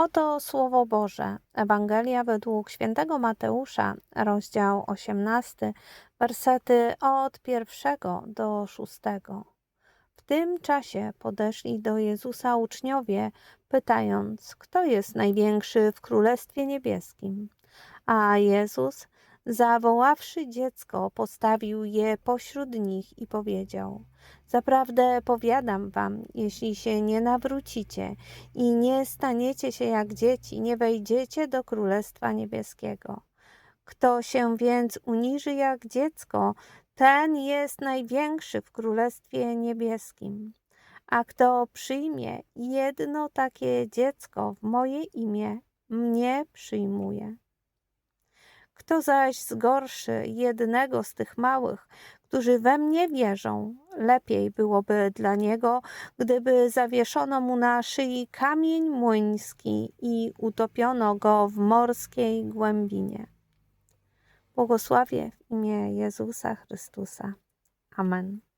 Oto Słowo Boże, Ewangelia według świętego Mateusza, rozdział 18, wersety od pierwszego do szóstego. W tym czasie podeszli do Jezusa uczniowie, pytając, kto jest największy w Królestwie Niebieskim. A Jezus, zawoławszy dziecko, postawił je pośród nich i powiedział: Zaprawdę powiadam wam, jeśli się nie nawrócicie i nie staniecie się jak dzieci, nie wejdziecie do Królestwa Niebieskiego. Kto się więc uniży jak dziecko, ten jest największy w Królestwie Niebieskim. A kto przyjmie jedno takie dziecko w moje imię, mnie przyjmuje. Kto zaś zgorszy jednego z tych małych, którzy we mnie wierzą, lepiej byłoby dla niego, gdyby zawieszono mu na szyi kamień młyński i utopiono go w morskiej głębinie. Błogosławię w imię Jezusa Chrystusa. Amen.